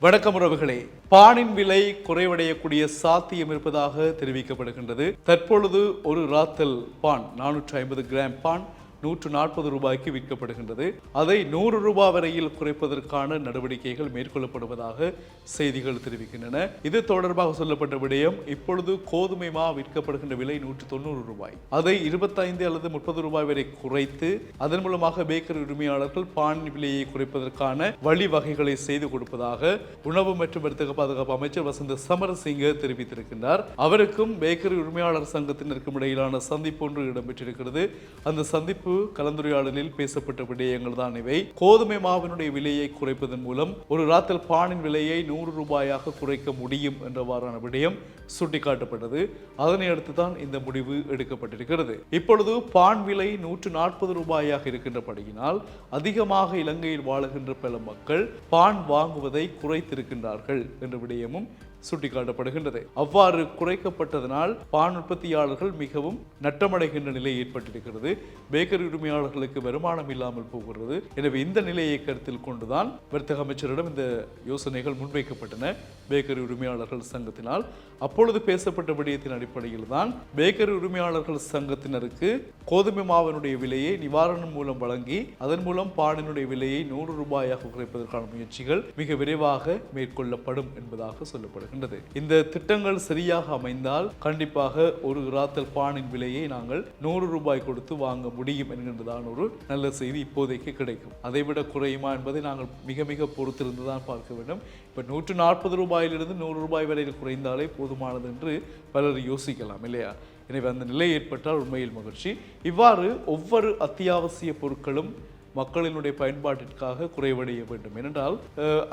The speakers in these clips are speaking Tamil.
வணக்கம் உறவுகளே. பானின் விலை குறைவடையக்கூடிய சாத்தியம் இருப்பதாக தெரிவிக்கப்படுகின்றது. தற்பொழுது ஒரு ராத்தல் பான் நானூற்றி ஐம்பது கிராம் பான் நூற்று நாற்பது ரூபாய்க்கு விற்கப்படுகின்றது. அதை நூறு ரூபாய் வரையில் குறைப்பதற்கான நடவடிக்கைகள் மேற்கொள்ளப்படுவதாக செய்திகள் தெரிவிக்கின்றன. இது தொடர்பாக சொல்லப்பட்ட விடயம் இப்பொழுது கோதுமை மா விற்கப்படுகின்ற விலை நூற்று தொண்ணூறு ரூபாய். அதை இருபத்தைந்து அல்லது முப்பது ரூபாய் வரை குறைத்து அதன் மூலமாக பேக்கரி உரிமையாளர்கள் பான் விலையை குறைப்பதற்கான வழிவகைகளை செய்து கொடுப்பதாக உணவு மற்றும் வர்த்தக பாதுகாப்பு அமைச்சர் வசந்த சமரசிங்க தெரிவித்திருக்கின்றார். அவருக்கும் பேக்கரி உரிமையாளர் சங்கத்தினருக்கும் இடையிலான சந்திப்பு ஒன்று இடம்பெற்றிருக்கிறது. அந்த சந்திப்பு கலந்துரையாடலில் பேசப்பட்ட விடயங்கள் தான் இவை. கோதுமை மாவினுடைய விலையை குறைப்பதன் மூலம் ஒரு ராத்தல் பானின் விலையை நூறு ரூபாயாக குறைக்க முடியும் என்றவாறான விடயம் சுட்டிக்காட்டப்பட்டது. அதனை அடுத்து தான் இந்த முடிவு எடுக்கப்பட்டிருக்கிறது. இப்பொழுது பான் விலை நூற்று நாற்பது ரூபாயாக இருக்கின்றபடியினால் அதிகமாக இலங்கையில் வாழுகின்ற பல மக்கள் பான் வாங்குவதை குறைத்திருக்கின்றார்கள் என்ற விடயமும் சுட்டிக்காட்டப்படுகின்றது. அவ்வாறு குறைக்கப்பட்டதனால் பான் உற்பத்தியாளர்கள் மிகவும் நட்டமடைகின்ற நிலை ஏற்பட்டிருக்கிறது. பேக்கர் உரிமையாளர்களுக்கு வருமானம் இல்லாமல் போகிறது. எனவே இந்த நிலையை கருத்தில் கொண்டுதான் வர்த்தக அமைச்சரிடம் இந்த யோசனைகள் முன்வைக்கப்பட்டன. பேக்கரி உரிமையாளர்கள் சங்கத்தினால். அப்பொழுது பேசப்பட்ட விடயத்தின் அடிப்படையில் தான் பேக்கரி உரிமையாளர்கள் சங்கத்தினருக்கு கோதுமை மாவினுடைய விலையை நிவாரணம் மூலம் வழங்கி அதன் மூலம் பானினுடைய விலையை நூறு ரூபாயாக குறைப்பதற்கான முயற்சிகள் மிக விரைவாக மேற்கொள்ளப்படும் என்பதாக சொல்லப்படுகின்றது. இந்த திட்டங்கள் சரியாக அமைந்தால் கண்டிப்பாக ஒரு ராத்தல் பானின் விலையை நாங்கள் நூறு ரூபாய் கொடுத்து வாங்க முடியும். என்கின்றதான ஒரு நல்ல செய்தி இப்போதைக்கு கிடைக்கும். அதைவிட குறையுமா என்பதை நாங்கள் மிக மிக பொறுத்திருந்து தான் பார்க்க வேண்டும். இப்போ நூற்று நாற்பது ரூபாயிலிருந்து நூறு ரூபாய் வரையில் குறைந்தாலே போதுமானது என்று பலர் யோசிக்கலாம் இல்லையா? எனவே அந்த நிலை ஏற்பட்டால் உண்மையில் மகிழ்ச்சி. இவ்வாறு ஒவ்வொரு அத்தியாவசிய பொருட்களும் மக்களினுடைய பயன்பாட்டிற்காக குறைவடைய வேண்டும். ஏனென்றால்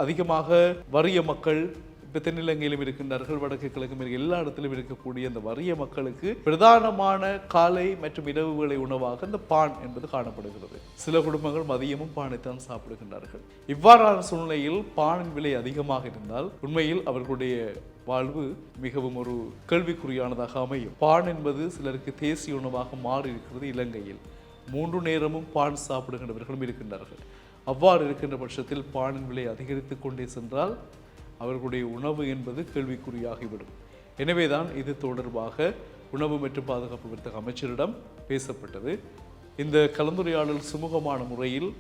அதிகமாக வறிய மக்கள் இப்போ தென்னிலங்கையிலும் இருக்கின்றார்கள் வடக்கு கிழக்கும் இருக்க எல்லா இடத்திலும் இருக்கக்கூடிய அந்த வறிய மக்களுக்கு பிரதானமான காலை மற்றும் இரவு உணவாக இந்த பான் என்பது காணப்படுகிறது. சில குடும்பங்கள் மதியமும் பானைத்தான் சாப்பிடுகின்றார்கள். இவ்வாறான சூழ்நிலையில் பானின் விலை அதிகமாக இருந்தால் உண்மையில் அவர்களுடைய வாழ்வு மிகவும் ஒரு கேள்விக்குறியானதாக அமையும். பான் என்பது சிலருக்கு தேசிய உணவாக மாறி இருக்கிறது இலங்கையில். மூன்று நேரமும் பான் சாப்பிடுகின்றவர்களும் இருக்கின்றார்கள். அவ்வாறு இருக்கின்ற பட்சத்தில் பானின் விலை அதிகரித்து கொண்டே சென்றால் அவர்களுடைய உணவு என்பது கேள்விக்குறியாகிவிடும். எனவேதான் இது தொடர்பாக உணவு மற்றும் பாதுகாப்பு வர்த்தக அமைச்சரிடம் பேசப்பட்டது. இந்த கலந்துரையாடல் சுமூகமான முறையில்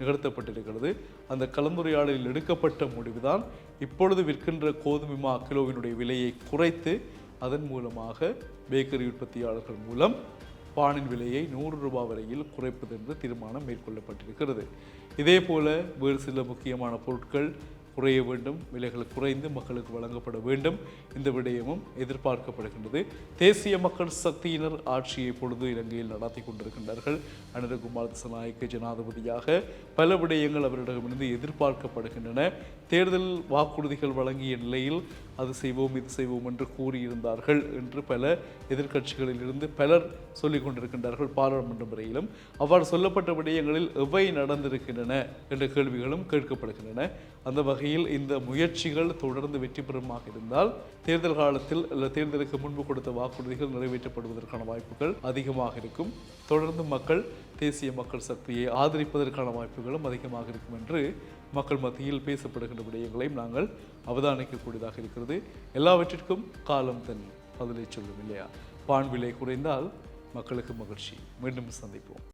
நிகழ்த்தப்பட்டிருக்கிறது. அந்த கலந்துரையாடலில் எடுக்கப்பட்ட முடிவுதான் இப்பொழுது விற்கின்ற கோதுமை மா கிலோவினுடைய விலையை குறைத்து அதன் மூலமாக பேக்கரி உற்பத்தியாளர்கள் மூலம் பானின் விலையை நூறு ரூபாய் வரையில் குறைப்பது என்று தீர்மானம் மேற்கொள்ளப்பட்டிருக்கிறது. இதே போல வேறு சில முக்கியமான பொருட்கள் குறைய வேண்டும் விலைகள் குறைந்து மக்களுக்கு வழங்கப்பட வேண்டும். இந்த விடயமும் எதிர்பார்க்கப்படுகின்றது. தேசிய மக்கள் சக்தியினர் ஆட்சியை பொழுது இலங்கையில் நடத்தி கொண்டிருக்கின்றார்கள். அனுரகுமார் திசநாயக்க ஜனாதிபதியாக பல விடயங்கள் அவரிடமிருந்து எதிர்பார்க்கப்படுகின்றன. தேர்தல் வாக்குறுதிகள் வழங்கிய நிலையில் அது செய்வோம் இது செய்வோம் என்று கூறியிருந்தார்கள் என்று பல எதிர்க்கட்சிகளில் இருந்து பலர் சொல்லிக் கொண்டிருக்கின்றார்கள் பாராளுமன்ற முறையிலும். அவ்வாறு சொல்லப்பட்ட விடயங்களில் எவை நடந்திருக்கின்றன என்ற கேள்விகளும் கேட்கப்படுகின்றன. அந்த வகையில் இந்த முயற்சிகள் தொடர்ந்து வெற்றி பெறுமாக இருந்தால் தேர்தல் காலத்தில் தேர்தலுக்கு முன்பு கொடுத்த வாக்குறுதிகள் நிறைவேற்றப்படுவதற்கான வாய்ப்புகள் அதிகமாக இருக்கும். தொடர்ந்து மக்கள் தேசிய மக்கள் சக்தியை ஆதரிப்பதற்கான வாய்ப்புகளும் அதிகமாக இருக்கும் என்று மக்கள் மத்தியில் பேசப்படுகின்ற விடயங்களையும் நாங்கள் அவதானிக்கக்கூடியதாக இருக்கிறது. எல்லாவற்றிற்கும் காலம் தன் பதிலை சொல்லும் இல்லையா? பான் விலை குறைந்தால் மக்களுக்கு மகிழ்ச்சி. மீண்டும் சந்திப்போம்.